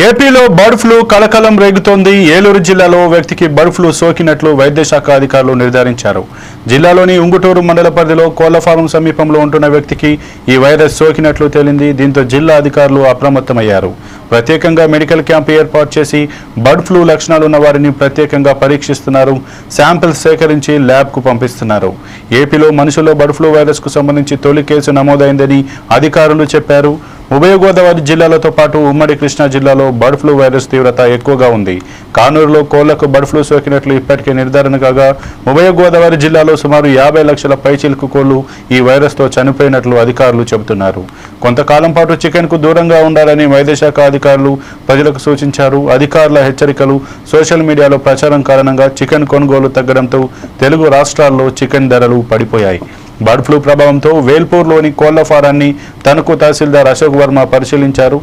ఏపీలో bird flu కలకలం రేగుతోంది. ఏలూరు జిల్లాలో వ్యక్తికి బర్డ్ ఫ్లూ సోకినట్లు వైద్యశాఖ అధికారులు నిర్ధారించారు. జిల్లాలోని ఉంగుటూరు మండల పరిధిలో కోళ్ళ ఫారం సమీపంలో ఉంటున్న వ్యక్తికి ఈ వైరస్ సోకినట్లు తేలింది. దీంతో జిల్లా అధికారులు అప్రమత్తమయ్యారు. ప్రత్యేకంగా మెడికల్ క్యాంప్ ఏర్పాటు చేసి బర్డ్ ఫ్లూ లక్షణాలు ఉన్న వారిని ప్రత్యేకంగా పరీక్షిస్తున్నారు. శాంపిల్స్ సేకరించి ల్యాబ్కు పంపిస్తున్నారు. ఏపీలో మనుషుల్లో బర్డ్ ఫ్లూ వైరస్కు సంబంధించి తొలి కేసు నమోదైందని అధికారులు చెప్పారు. ఉభయ గోదావరి జిల్లాలతో పాటు ఉమ్మడి కృష్ణా జిల్లాలో బర్డ్ ఫ్లూ వైరస్ తీవ్రత ఎక్కువగా ఉంది. కానూరులో కోళ్ళకు బర్డ్ ఫ్లూ సోకినట్లు ఇప్పటికే నిర్ధారణ కాగా ఉభయ గోదావరి జిల్లాలో సుమారు యాభై లక్షల పైచిలుకు కోళ్ళు ఈ వైరస్తో చనిపోయినట్లు అధికారులు చెబుతున్నారు. కొంతకాలం పాటు చికెన్కు దూరంగా ఉండాలని వైద్యశాఖ అధికారులు ప్రజలకు సూచించారు. అధికారుల హెచ్చరికలు సోషల్ మీడియాలో ప్రచారం కారణంగా చికెన్ కొనుగోలు తగ్గడంతో తెలుగు రాష్ట్రాల్లో చికెన్ ధరలు పడిపోయాయి. బర్డ్ ఫ్లూ ప్రభావంతో వేల్పూర్లోని కోళ్ళ ఫారాన్ని తణుకు తహసీల్దార్ అశోక్ వర్మ పరిశీలించారు.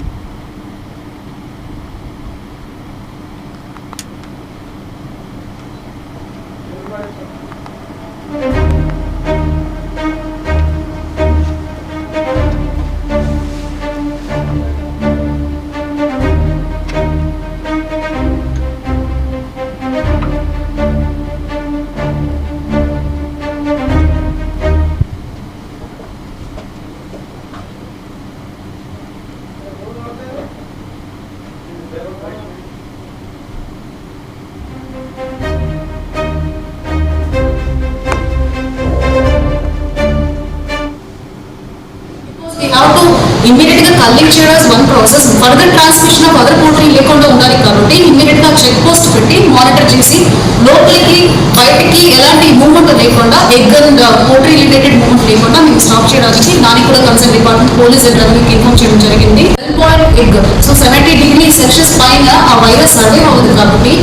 We have to immediate గా కల్లింగ్ చేయడం one process further transmission of other poultry లేకుండా ఉండాలి కాబట్టి ఇమ్మీడియట్గా చెక్ పోస్ట్ పెట్టి మానిటర్ చేసి లోపలికి బయటికి ఎలాంటి మూవ్మెంట్ లేకుండా egg and poultry related movement లేకుండా మీకు స్టాప్ చేయడానికి దానికి కూడా concern department police and inform చేయడం జరిగింది. Boil egg so seventy degree Celsius పైన ఆ వైరస్ సర్వే అవుతుంది కాబట్టి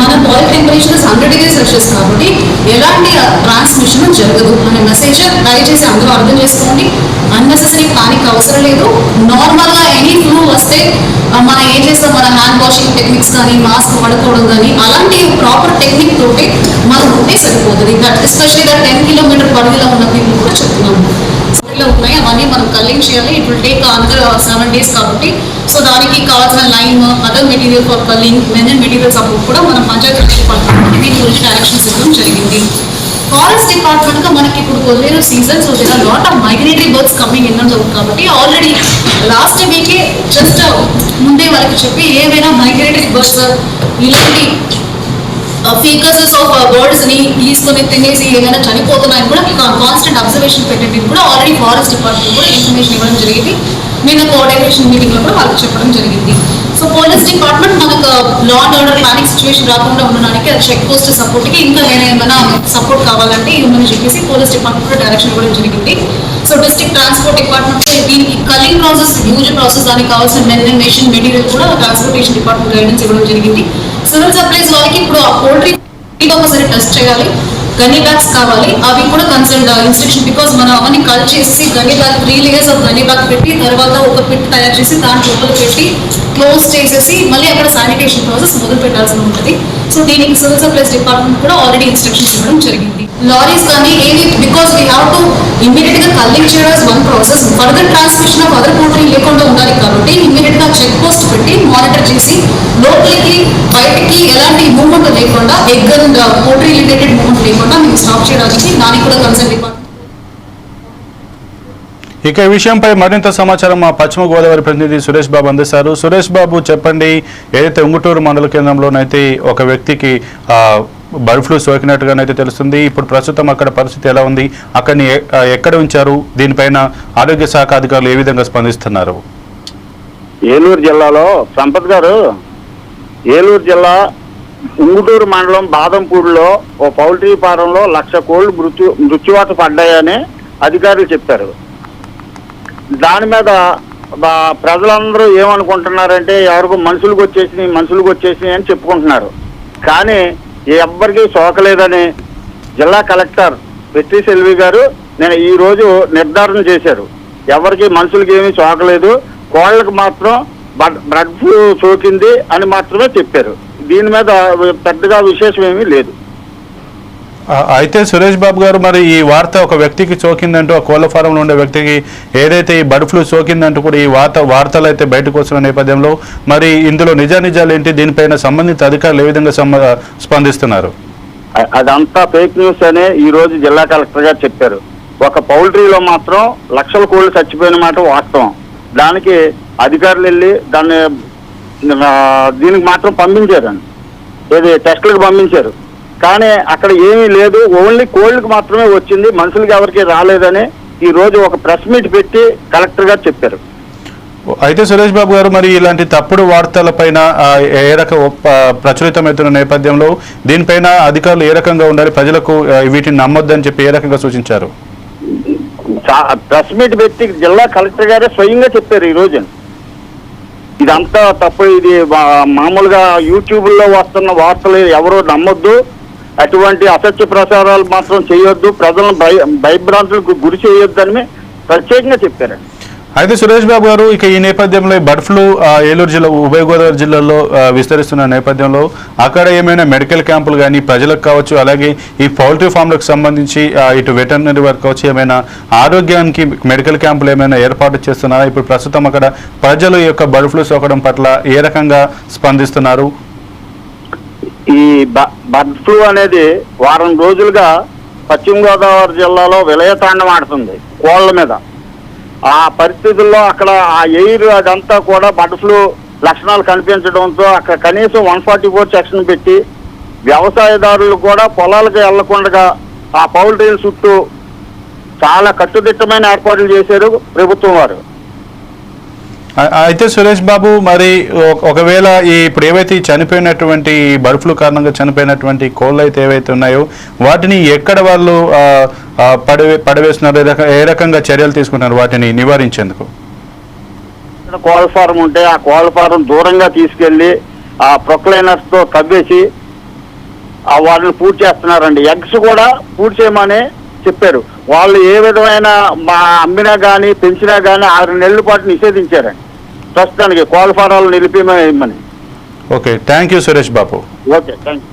మన boil temperature hundred degree Celsius కాబట్టి ఎలాంటి uh, ట్రాన్స్మిషన్ జరగదు. అనే మెసేజ్ దయచేసి అందరూ అర్థం చేసుకోండి. అన్నెసెసరీ లేదు. నార్మల్గా ఎనీ ఫ్లూ వస్తే మనం ఏం చేస్తాం? మన హ్యాండ్ వాషింగ్ టెక్నిక్స్ కానీ మాస్క్ పడుకోవడం కానీ అలాంటి ప్రాపర్ టెక్నిక్ తోటి మనం ఉంటే సరిపోతుంది దట్ ఎస్పెషల్లీ టెన్ కిలోమీటర్ పరిధిలో ఉన్న పీపుల్ కూడా చెప్తున్నాము లో ఉన్నాయి అవన్నీ మనం కల్లింగ్ చేయాలి. It will take under seven days కాబట్టి. సో దానికి కావాల్సిన lime other material for culling మెనల్ material అప్పుడు కూడా మనం పంచాయతీ దీని గురించి డైరెక్షన్స్ ఇవ్వడం జరిగింది. ఫారెస్ట్ డిపార్ట్మెంట్గా మనకి ఇప్పుడు కొద్దిగా season so there lot of migratory birds coming in కాబట్టి ఆల్రెడీ లాస్ట్ వీకే జస్ట్ ముందే వాళ్ళకి చెప్పి ఏవైనా మైగ్రేటరీ బర్డ్స్ ఇలాంటి ఫీకసెస్ ఆఫ్ బర్డ్స్ని తీసుకొని తినేసి ఏమైనా చనిపోతున్నాయని కూడా కాన్స్టెంట్ అబ్జర్వేషన్ పెట్టండి. కూడా ఆల్రెడీ ఫారెస్ట్ డిపార్ట్మెంట్ కూడా ఇన్ఫర్మేషన్ ఇవ్వడం జరిగింది. నిన్న కోఆర్డినేషన్ మీటింగ్లో కూడా వాళ్ళకి చెప్పడం జరిగింది. సో పోలీస్ డిపార్ట్మెంట్ మనకు law and order planning situation రాకుండా ఉండడానికి అది చెక్ పోస్ట్ సపోర్ట్కి ఇంకా నేను ఏమైనా సపోర్ట్ కావాలంటే ఇవ్వమని చెప్పేసి పోలీస్ డిపార్ట్మెంట్ డైరెక్షన్ ఇవ్వడం జరిగింది. సో డిస్ట్రిక్ట్ ట్రాన్స్పోర్ట్ డిపార్ట్మెంట్ దీనికి కలింగ్ ప్రాసెస్ యూజ్ ప్రాసెస్ దానికి కావాల్సిన మెషన్ మెటీరియల్ కూడా ట్రాన్స్పోర్టేషన్ డిపార్ట్మెంట్ గైడెన్స్ ఇవ్వడం జరిగింది. సివిల్ సప్లైస్ వాళ్ళకి ఇప్పుడు ఆ పోల్ట్రీ ఒకసారి టెస్ట్ చేయాలి. గనీ బ్యాగ్స్ కావాలి. అవి కూడా కన్సల్ట్ ఇన్స్ట్రక్షన్ బికాస్ మనం అవన్నీ కల్ చేసి gunny bag three layers of gunny bag పెట్టి తర్వాత ఒక పిట్ తయారు చేసి దాని లోపల పెట్టి క్లోజ్ చేసేసి మళ్ళీ అక్కడ శానిటేషన్ ప్రాసెస్ మొదలు పెట్టాల్సి ఉంటుంది. సో దీనికి సివిల్ సప్లైస్ డిపార్ట్మెంట్ కూడా ఆల్రెడీ ఇన్స్ట్రక్షన్స్ ఇవ్వడం జరిగింది. లారీస్ కానీ ఏవి బికాస్ వీ హ్యావ్ టు ఇమీడియట్గా కల్లింగ్ చేయడం one process further transmission of other poultry లేకుండా ఉండాలి కాబట్టి ఇమీడియట్గా చెక్ పోస్ట్ పెట్టి మానిటర్ చేసి లోపలికి బయటకి ఎలాంటి మూవ్మెంట్ లేకుండా egg and poultry related movement లేకుండా మీకు స్టాప్ చేయడానికి దానికి కూడా కన్సర్న్ డిపార్ట్మెంట్ ఇక ఈ విషయంపై మరింత సమాచారం మా పశ్చిమ గోదావరి ప్రతినిధి సురేష్ బాబు అందిస్తారు. సురేష్ బాబు చెప్పండి ఏదైతే ఉంగుటూరు మండల కేంద్రంలోనైతే ఒక వ్యక్తికి బర్డ్ ఫ్లూ సోకినట్టుగానైతే తెలుస్తుంది. ఇప్పుడు ప్రస్తుతం అక్కడ పరిస్థితి ఎలా ఉంది? అక్కడిని ఎక్కడ ఉంచారు? దీనిపైన ఆరోగ్య శాఖ అధికారులు ఏ విధంగా స్పందిస్తున్నారు? ఏలూరు జిల్లాలో సంపత్ గారు ఏలూరు జిల్లా ఉంగుటూరు మండలం బాదంపూడిలో ఓ పౌల్ట్రీ ఫారంలో లక్ష కోళ్ళు మృత్యు మృత్యువాత పడ్డాయని అధికారులు చెప్పారు. దాని మీద ప్రజలందరూ ఏమనుకుంటున్నారంటే ఎవరికో మనుషులకు వచ్చేసినాయి మనుషులకు వచ్చేసినాయి అని చెప్పుకుంటున్నారు. కానీ ఎవ్వరికీ సోకలేదని జిల్లా కలెక్టర్ వెట్టి సెల్వి గారు నేను ఈ రోజు నిర్ధారణ చేశారు. ఎవరికి మనుషులకి ఏమీ సోకలేదు. కోళ్ళకు మాత్రం బ్లడ్ ఫ్లూ సోకింది అని మాత్రమే చెప్పారు. దీని మీద పెద్దగా విశేషం ఏమీ లేదు. అయితే సురేష్ బాబు గారు మరి ఈ వార్త ఒక వ్యక్తికి సోకిందంటూ ఆ కోళ్ళ ఫారంలో ఉండే వ్యక్తికి ఏదైతే ఈ బర్డ్ ఫ్లూ సోకిందంటూ కూడా ఈ వార్త వార్తలు అయితే బయటకు వస్తున్న నేపథ్యంలో మరి ఇందులో నిజానిజాలు ఏంటి? దీనిపైన సంబంధిత అధికారులు ఏ విధంగా స్పందిస్తున్నారు? అదంతా ఫేక్ న్యూస్ అనే ఈ రోజు జిల్లా కలెక్టర్ గారు చెప్పారు. ఒక పౌల్ట్రీలో మాత్రం లక్షల కోళ్ళు చచ్చిపోయిన మాట వాస్తవం. దానికి అధికారులు వెళ్ళి దాన్ని దీనికి మాత్రం పంపించారండి. ఏది టెస్టులకు పంపించారు. కానీ అక్కడ ఏమీ లేదు. ఓన్లీ కోళ్ళకి మాత్రమే వచ్చింది. మనుషులకి ఎవరికి రాలేదని ఈ రోజు ఒక ప్రెస్ మీట్ పెట్టి కలెక్టర్ గారు చెప్పారు. అయితే సురేష్ బాబు గారు మరి ఇలాంటి తప్పుడు వార్తలపైన ఏ రక ప్రచురితమవుతున్న నేపథ్యంలో దీనిపైన అధికారులు ఏ రకంగా ఉండాలి? ప్రజలకు వీటిని నమ్మొద్దని చెప్పి ఏ రకంగా సూచించారు? ప్రెస్ మీట్ పెట్టి జిల్లా కలెక్టర్ గారే స్వయంగా చెప్పారు ఈ రోజు ఇదంతా తప్పు. ఇది మామూలుగా యూట్యూబ్లో వస్తున్న వార్తలు ఎవరు నమ్మొద్దు. అటువంటి అసత్య ప్రచారాలు మాత్రం చేయొద్దు. ప్రజలను భయ భయభ్రాంతులకు గురి చేయొద్దని ప్రత్యేకంగా చెప్పారండి. అయితే సురేష్ బాబు గారు ఇక ఈ నేపథ్యంలో బర్డ్ ఫ్లూ ఏలూరు జిల్లా ఉభయ గోదావరి జిల్లాలో విస్తరిస్తున్న నేపథ్యంలో అక్కడ ఏమైనా మెడికల్ క్యాంపులు కానీ ప్రజలకు కావచ్చు అలాగే ఈ పౌల్ట్రీ ఫామ్లకు సంబంధించి ఇటు వెటర్నరీ వర్క్ కావచ్చు ఏమైనా ఆరోగ్యానికి మెడికల్ క్యాంపులు ఏమైనా ఏర్పాటు చేస్తున్నారా? ఇప్పుడు ప్రస్తుతం అక్కడ ప్రజలు ఈ యొక్క బర్డ్ ఫ్లూ సోకడం పట్ల ఏ రకంగా స్పందిస్తున్నారు? ఈ బ- బర్డ్ ఫ్లూ అనేది వారం రోజులుగా పశ్చిమ గోదావరి జిల్లాలో విలయతాండం ఆడుతుంది కోళ్ళ మీద. ఆ పరిస్థితుల్లో అక్కడ ఆ ఎయిర్ అదంతా కూడా బర్డ్ ఫ్లూ లక్షణాలు కనిపించడంతో అక్కడ కనీసం వన్ ఫార్టీ ఫోర్ సెక్షన్ పెట్టి వ్యవసాయదారులు కూడా పొలాలకు వెళ్ళకుండా ఆ పౌల్ట్రీల చుట్టూ చాలా కట్టుదిట్టమైన ఏర్పాట్లు చేశారు ప్రభుత్వం వారు. అయితే సురేష్ బాబు మరి ఒకవేళ ఈ ఇప్పుడు ఏవైతే ఈ చనిపోయినటువంటి బర్డ్ ఫ్లూ కారణంగా చనిపోయినటువంటి కోళ్ళు అయితే ఏవైతే ఉన్నాయో వాటిని ఎక్కడ వాళ్ళు పడవే పడవేస్తున్నారు? ఏ ఏ రకంగా చర్యలు తీసుకుంటున్నారు వాటిని నివారించేందుకు? కోళ్ళ ఫారం ఉంటే ఆ కోళ్ళ ఫారం దూరంగా తీసుకెళ్ళి ఆ ప్రొక్లైనర్స్తో కవ్వేసి ఆ వాటిని పూర్తి చేస్తున్నారండి. ఎగ్స్ కూడా పూర్తి చేయమని చెప్పారు. వాళ్ళు ఏ విధమైన మా అమ్మినా కానీ పెంచినా కానీ ఆరు నెలల పాటు నిషేధించారండి. ప్రస్తుతానికి కోళ్ళ ఫారాలు నిలిపిమని okay thank you Suresh Babu. Okay thank you